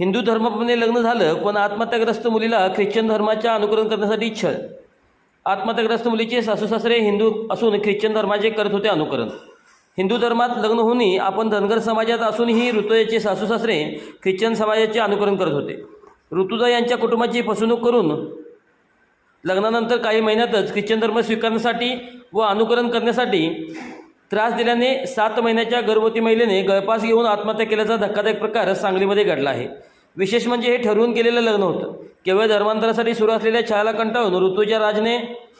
हिंदू धर्माप्रमाणे लग्न झालं पण आत्महत्याग्रस्त मुलीला ख्रिश्चन धर्माच्या अनुकरण करण्यासाठी छळ. आत्महत्याग्रस्त मुलीचे सासू सासरे हिंदू असून ख्रिश्चन धर्माचे करत होते अनुकरण. हिंदू धर्मात लग्न होऊनही आपण धनगर समाजात असूनही ऋतुजाचे सासूसासरे ख्रिश्चन समाजाचे अनुकरण करत होते. ऋतुजा यांच्या कुटुंबाची फसवणूक करून लग्नानंतर काही महिन्यातच ख्रिश्चन धर्म स्वीकारण्यासाठी व अनुकरण करण्यासाठी त्रास दिल्याने सात महिन्याच्या गर्भवती महिलेने गळपास घेऊन आत्महत्या केल्याचा धक्कादायक प्रकार सांगलीमध्ये घडला आहे. विशेष म्हणजे हे ठरवून केलेलं लग्न होतं. केवळ धर्मांतरासाठी सुरू असलेल्या छायाला कंटाळून ऋतुजा राजने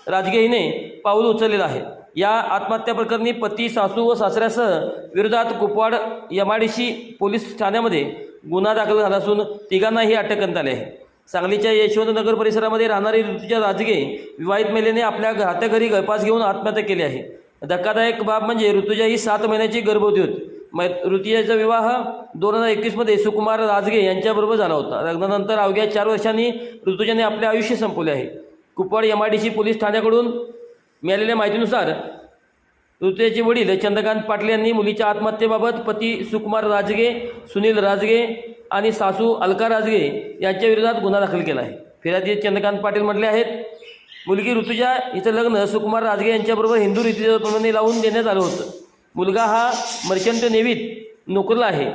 राजगे हिने पाऊल उचललेलं आहे. या आत्महत्या प्रकरणी पती सासू व सासऱ्यासह विरोधात कुपवाड यमाडीशी पोलीस ठाण्यामध्ये गुन्हा दाखल झाला असून तिघांनाही अटक करण्यात आली आहे. सांगलीच्या यशवंतनगर परिसरामध्ये राहणारी ऋतुजा राजगे विवाहित महिलेने आपल्या घराच्या घरी गळपास घेऊन आत्महत्या केली आहे. धक्कादायक बाब म्हणजे ऋतुजा ही सात महिन्याची गर्भवती होती. मै- ऋतुजाचा विवाह दोन हजार एकवीसमध्ये सुकुमार राजगे यांच्याबरोबर झाला होता. लग्नानंतर अवघ्या चार वर्षांनी ऋतुजाने आपले आयुष्य संपवले आहे. Kupwad M I D C police ठाण्याकडून मिळालेल्या माहितीनुसार ऋतुजाचे वडील चंद्रकांत पाटील यांनी मुलीच्या आत्महत्येबाबत पती सुकुमार राजगे सुनील राजगे आणि सासू अलका राजगे यांच्या विरोधात गुन्हा दाखल केला आहे. फिर्यादी चंद्रकांत पाटील म्हटले आहेत मुलगी ऋतुजा हिचं लग्न सुकुमार राजगे यांच्याबरोबर हिंदू रीतीप्रमाणे लावून देण्यात आलं होतं. मुलगा हा मर्चंट नेवीत नोकरला आहे.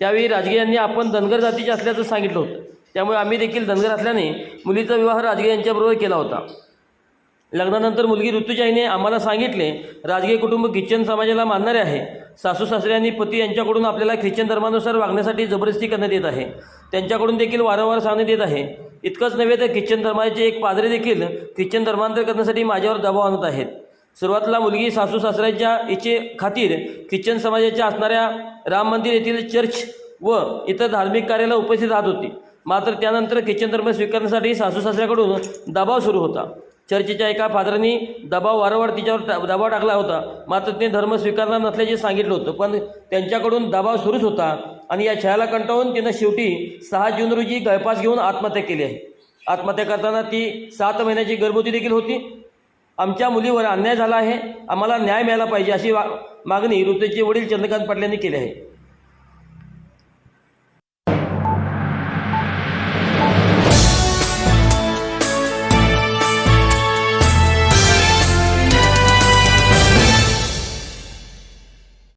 त्यावेळी राजगे यांनी आपण धनगर जातीचे असल्याचं सांगितलं होतं. त्यामुळे आम्ही देखील धनगर असल्याने मुलीचा विवाह राजगे यांच्याबरोबर केला होता. लग्नानंतर मुलगी ऋतुजाईने आम्हाला सांगितले राजकीय कुटुंब ख्रिश्चन समाजाला मानणारे आहे. सासू सासरे आणि पती यांच्याकडून आपल्याला ख्रिश्चन धर्मानुसार वागण्यासाठी जबरदस्ती करण्यात येत आहे. त्यांच्याकडून देखील वारंवार सांगण्यात येत आहे. इतकंच नव्हे तर ख्रिश्चन धर्माचे एक पादरी देखील ख्रिश्चन धर्मांतर करण्यासाठी माझ्यावर दबाव आणत आहेत. सुरुवातीला मुलगी सासू सासऱ्यांच्या इच्छे खातीर ख्रिश्चन समाजाच्या असणाऱ्या राम मंदिर येथील चर्च व इतर धार्मिक कार्याला उपस्थित राहत होती. मात्र त्यानंतर ख्रिश्चन धर्म स्वीकारण्यासाठी सासू सासऱ्याकडून दबाव सुरू होता. चर्चच्या एका फादरांनी दबाव वारंवार तिच्यावर दबाव टाकला होता. मात्र ते धर्म स्वीकारणार नसल्याचे सांगितलं होतं पण त्यांच्याकडून दबाव सुरूच होता. आणि या छायाला कंटाळून तिनं शेवटी सहा जून रोजी गळपास घेऊन आत्महत्या केली आहे. आत्महत्या करताना ती सात महिन्याची गर्भवती देखील होती. आमच्या मुलीवर अन्याय झाला आहे. आम्हाला न्याय मिळाला पाहिजे अशी मागणी ऋतूचे वडील चंद्रकांत पाटील यांनी केली आहे.